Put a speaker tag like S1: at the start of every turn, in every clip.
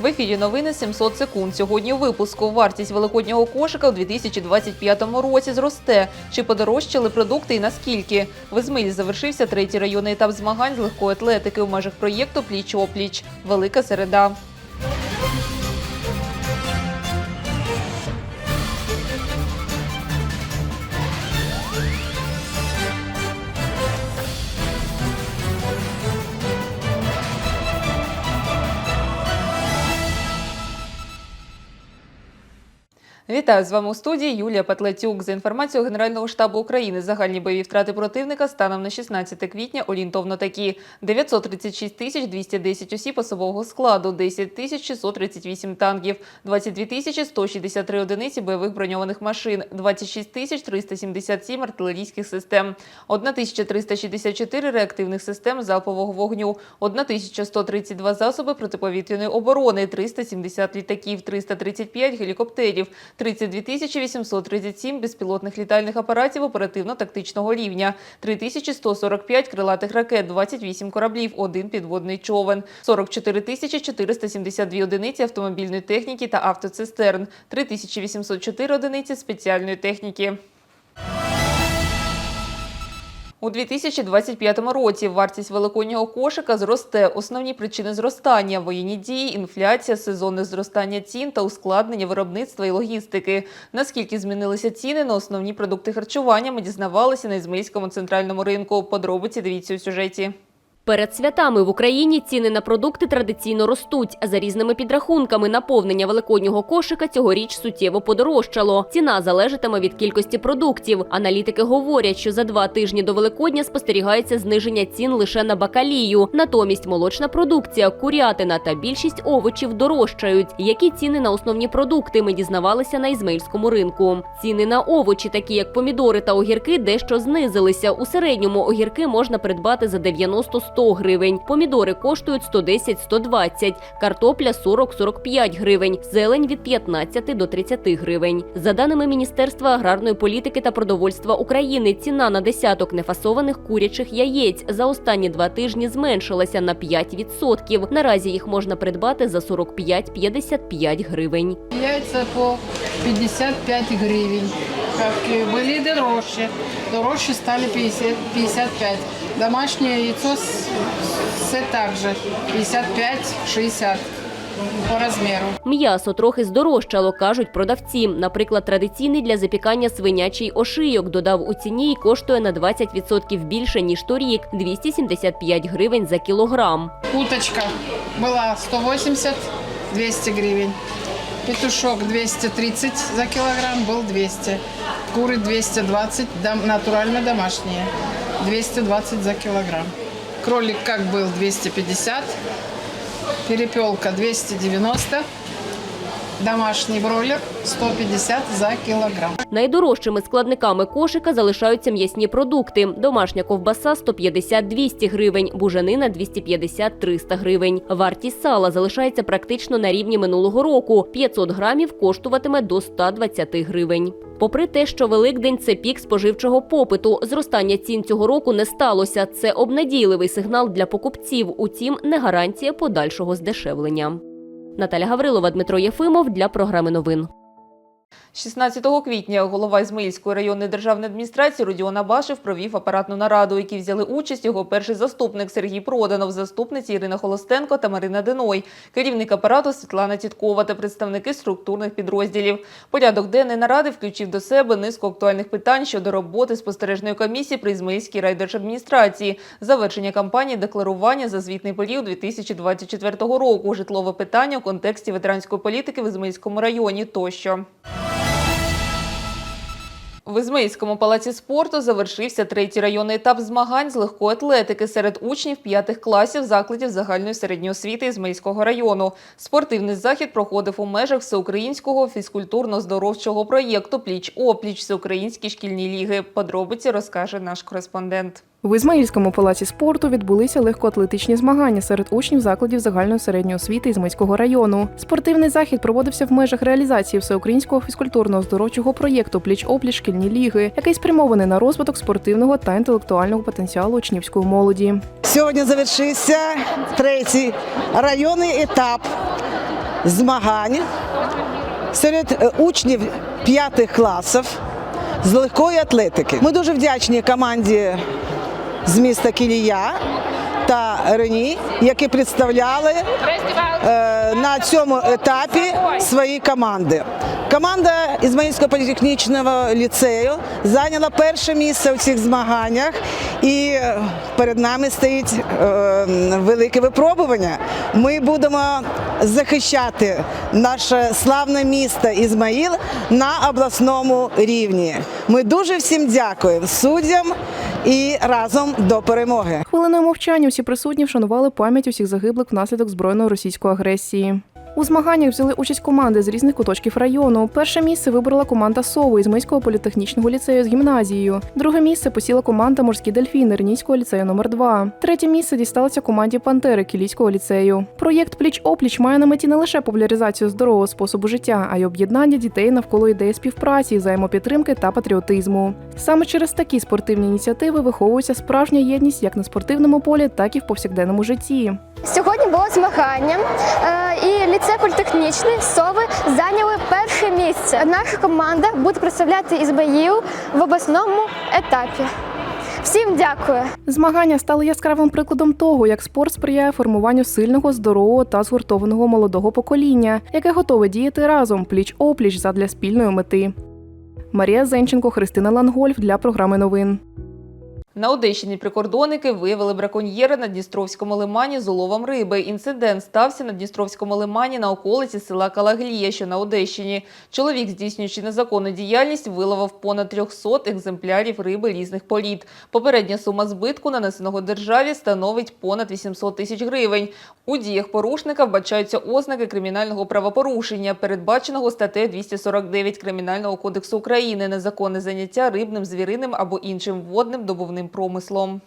S1: В ефірі новини 700 секунд. Сьогодні випуску вартість великоднього кошика у 2025 році зросте. Чи подорожчали продукти і наскільки? В Ізмилі завершився третій районний етап змагань з легкої атлетики у межах проєкту Пліч-опліч. Велика середа. Вітаю з вами у студії Юлія Патлатюк. За інформацією Генерального штабу України, загальні бойові втрати противника станом на 16 квітня орієнтовно такі: 936 тисяч 210 осіб особового складу, 10 тисяч 638 танків, 22 тисячі 163 одиниці бойових броньованих машин, 26 тисяч 377 артилерійських систем, 1364 реактивних систем залпового вогню, 1132 засоби протиповітряної оборони, 370 літаків, 335 гелікоптерів, 32 тисячі 837 безпілотних літальних апаратів оперативно-тактичного рівня, 3145 крилатих ракет, 28 кораблів, один підводний човен, 44 тисячі 472 одиниці автомобільної техніки та автоцистерн, 3804 одиниці спеціальної техніки. У 2025 році вартість великоднього кошика зросте. Основні причини зростання – воєнні дії, інфляція, сезонне зростання цін та ускладнення виробництва і логістики. Наскільки змінилися ціни на основні продукти харчування, ми дізнавалися на Ізмаїльському центральному ринку. Подробиці дивіться у сюжеті.
S2: Перед святами в Україні ціни на продукти традиційно ростуть. За різними підрахунками, наповнення великоднього кошика цьогоріч суттєво подорожчало. Ціна залежатиме від кількості продуктів. Аналітики говорять, що за два тижні до Великодня спостерігається зниження цін лише на бакалію. Натомість молочна продукція, курятина та більшість овочів дорожчають. Які ціни на основні продукти ми дізнавалися на ізмаїльському ринку. Ціни на овочі, такі як помідори та огірки, дещо знизилися. У середньому огірки можна придбати за 90-100 гривень. Помідори коштують 110-120, картопля 40-45 гривень, зелень від 15 до 30 гривень. За даними Міністерства аграрної політики та продовольства України, ціна на десяток нефасованих курячих яєць за останні два тижні зменшилася на 5%. Наразі їх можна придбати за 45-55 гривень.
S3: Яйца по 55 гривен. Как и были дороже. Дороже стали 50, 55. Домашнее яйцо с- все так же 55-60 по размеру.
S2: М'ясо трохи здорожчало, кажуть продавці. Наприклад, традиційний для запікання свинячий ошийок додав у ціні і коштує на 20% більше ніж торік 275 гривень за кілограм.
S3: Уточка была 180-200 гривен. Петушок 230 за килограмм был 200. Куры 220, дом- натурально домашние. 220 за килограмм. Кролик как был 250. Перепелка 290. Домашний бройлер 150 за килограмм.
S2: Найдорожчими складниками кошика залишаються м'ясні продукти. Домашня ковбаса 150-200 гривень, бужанина 250-300 гривень. Вартість сала залишається практично на рівні минулого року. 500 грамів коштуватиме до 120 гривень. Попри те, що Великдень це пік споживчого попиту, зростання цін цього року не сталося. Це обнадійливий сигнал для покупців, утім, не гарантія подальшого здешевлення. Наталя Гаврилова, Дмитро Єфимов для програми новин.
S1: 16 квітня голова Ізмаїльської районної державної адміністрації Родіон Абашев провів апаратну нараду, у якій взяли участь його перший заступник Сергій Проданов, заступниці Ірина Холостенко та Марина Деной, керівник апарату Світлана Тіткова та представники структурних підрозділів. Порядок денний наради включив до себе низку актуальних питань щодо роботи спостережної комісії при Ізмаїльській райдержадміністрації, завершення кампанії декларування за звітний період 2024 року, житлове питання у контексті ветеранської політики в Ізмаїльському районі тощо. В Ізмаїльському палаці спорту завершився третій районний етап змагань з легкої атлетики серед учнів п'ятих класів закладів загальної середньої освіти Ізмаїльського району. Спортивний захід проходив у межах всеукраїнського фізкультурно-здоровчого проєкту Пліч-опліч Всеукраїнські шкільні ліги. Подробиці розкаже наш кореспондент.
S4: В Ізмаїльському палаці спорту відбулися легкоатлетичні змагання серед учнів закладів загальної середньої освіти Ізмаїльського району. Спортивний захід проводився в межах реалізації всеукраїнського фізкультурно-здоровчого проєкту Пліч-опліч шкільні ліги, який спрямований на розвиток спортивного та інтелектуального потенціалу учнівської молоді.
S5: Сьогодні завершився третій районний етап змагань серед е, учнів п'ятих класів з легкої атлетики. Ми дуже вдячні команді з міста Кілія та Рені, які представляли е, на цьому етапі свої команди. Команда Ізмаїльського політехнічного ліцею зайняла перше місце у цих змаганнях, і е, перед нами стоїть е, велике випробування. Ми будемо захищати наше славне місто Ізмаїл на обласному рівні. Ми дуже всім дякуємо суддям і разом до перемоги.
S4: Хвилиною мовчання всі присутні вшанували пам'ять усіх загиблих внаслідок збройної російської агресії. У змаганнях взяли участь команди з різних куточків району. Перше місце виборола команда Сови із Мийського політехнічного ліцею з гімназією. Друге місце посіла команда Морські дельфіни Ренійського ліцею номер 2 Третє місце дісталося команді Пантери Кілійського ліцею. Проєкт Пліч опліч має на меті не лише популяризацію здорового способу життя, а й об'єднання дітей навколо ідеї співпраці, взаємопідтримки та патріотизму. Саме через такі спортивні ініціативи виховується справжня єдність як на спортивному полі, так і в повсякденному житті.
S6: Сьогодні було змагання, е, і політехнічний сови зайняли перше місце. Наша команда буде представляти Ізмаїл в обласному етапі. Всім дякую.
S4: Змагання стали яскравим прикладом того, як спорт сприяє формуванню сильного, здорового та згуртованого молодого покоління, яке готове діяти разом пліч опліч задля спільної мети. Марія Зенченко, Христина Лангольф для програми новин.
S1: На Одещині прикордонники виявили браконьєра на Дністровському лимані з уловом риби. Інцидент стався на Дністровському лимані на околиці села Калаглія, що на Одещині. Чоловік, здійснюючи незаконну діяльність, виловив понад 300 екземплярів риби різних політ. Попередня сума збитку, нанесеного державі, становить понад 800 тисяч гривень. У діях порушника вбачаються ознаки кримінального правопорушення, передбаченого статтею 249 Кримінального кодексу України незаконне заняття рибним, звіриним або іншим водним добувним промислом.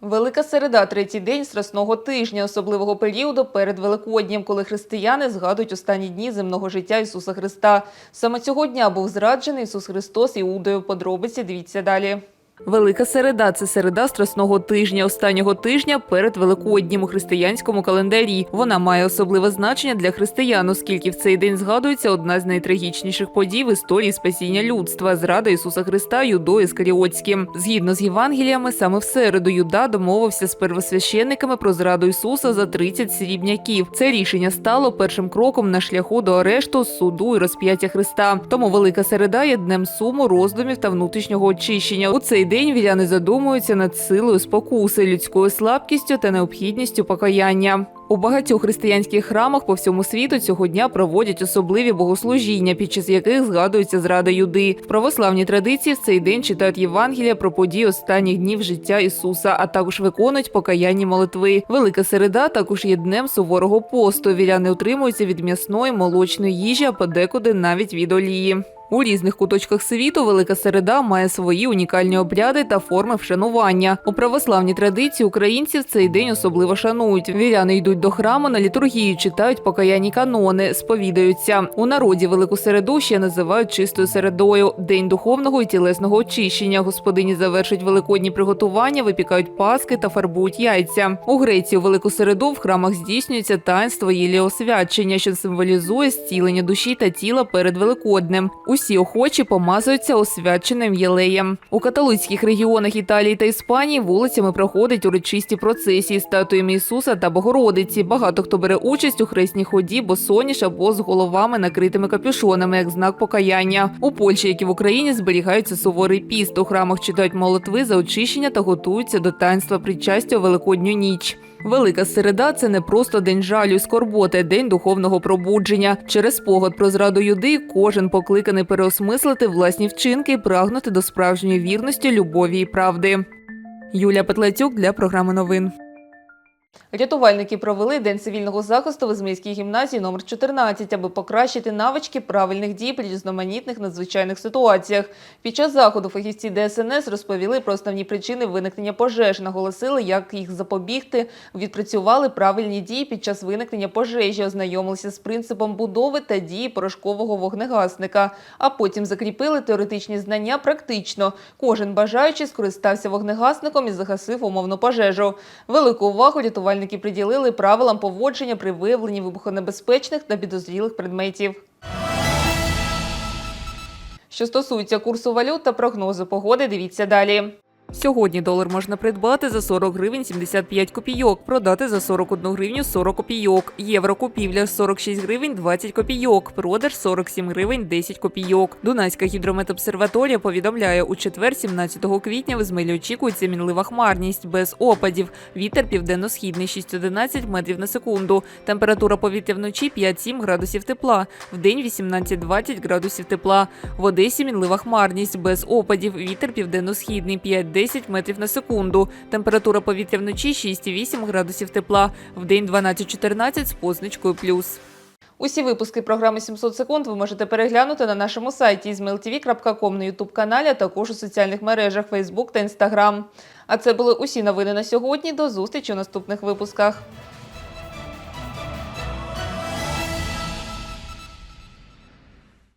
S1: Велика середа третій день страсного тижня, особливого періоду перед Великоднім, коли християни згадують останні дні земного життя Ісуса Христа. Саме цього дня був зраджений Ісус Христос Іудою. Подробиці дивіться далі. Велика середа це середа страсного тижня, останнього тижня перед Великоднім у християнському календарі. Вона має особливе значення для християн, оскільки в цей день згадується одна з найтрагічніших подій в історії спасіння людства зрада Ісуса Христа Юдо Іскаріотським. Згідно з Євангеліями, саме в середу Юда домовився з первосвященниками про зраду Ісуса за 30 срібняків. Це рішення стало першим кроком на шляху до арешту, суду і розп'яття Христа. Тому Велика середа є днем суму, роздумів та внутрішнього очищення. У цей день віряни задумуються над силою спокуси, людською слабкістю та необхідністю покаяння. У багатьох християнських храмах по всьому світу цього дня проводять особливі богослужіння, під час яких згадується зрада юди. В православній традиції в цей день читають Євангелія про події останніх днів життя Ісуса, а також виконують покаянні молитви. Велика середа також є днем суворого посту. Віряни утримуються від м'ясної молочної їжі, а подекуди навіть від олії. У різних куточках світу Велика Середа має свої унікальні обряди та форми вшанування. У православній традиції українці в цей день особливо шанують. Віряни йдуть до храму на літургію, читають покаянні канони, сповідаються. У народі Велику Середу ще називають чистою середою день духовного і тілесного очищення. Господині завершують великодні приготування, випікають паски та фарбують яйця. У Греції у Велику Середу в храмах здійснюється таїнство єліосвячення, що символізує зцілення душі та тіла перед Великоднем. Усі охочі помазуються освяченим єлеєм. У католицьких регіонах Італії та Іспанії вулицями проходять урочисті процесії статуями Ісуса та Богородиці. Багато хто бере участь у хресній ході, босоніж або з головами накритими капюшонами, як знак покаяння. У Польщі, як і в Україні, зберігається суворий піст. У храмах читають молитви за очищення та готуються до таїнства причастя у Великодню ніч. Велика середа це не просто день жалю, і скорботи, день духовного пробудження. Через спогад про зраду юди кожен покликаний переосмислити власні вчинки і прагнути до справжньої вірності, любові і правди. Юлія Петлетюк для програми новин. Рятувальники провели день цивільного захисту в Ізмейській гімназії номер 14, аби покращити навички правильних дій при різноманітних надзвичайних ситуаціях. Під час заходу фахівці ДСНС розповіли про основні причини виникнення пожеж, наголосили, як їх запобігти, відпрацювали правильні дії під час виникнення пожежі, ознайомилися з принципом будови та дії порошкового вогнегасника, а потім закріпили теоретичні знання практично. Кожен бажаючий скористався вогнегасником і загасив умовну пожежу. Велику увагу рятувальники рятувальники приділили правилам поводження при виявленні вибухонебезпечних та підозрілих предметів. Що стосується курсу валют та прогнозу погоди, дивіться далі. Сьогодні долар можна придбати за 40 гривень 75 копійок, продати за 41 гривню 40 копійок. Євро купівля 46 гривень 20 копійок, продаж 47 гривень 10 копійок. Дунайська гідрометобсерваторія повідомляє, у четвер, 17 квітня, в Ізмаїлі очікується мінлива хмарність без опадів. Вітер південно-східний 6-11 метрів на секунду. Температура повітря вночі 5-7 градусів тепла, вдень 18-20 градусів тепла. В Одесі мінлива хмарність без опадів. Вітер південно-східний 5-10 метрів на секунду. Температура повітря вночі 6,8 градусів тепла. Вдень 12-14 з позначкою плюс. Усі випуски програми 700 секунд ви можете переглянути на нашому сайті izmailtv.com на youtube каналі, а також у соціальних мережах Facebook та Instagram. А це були усі новини на сьогодні. До зустрічі у наступних випусках.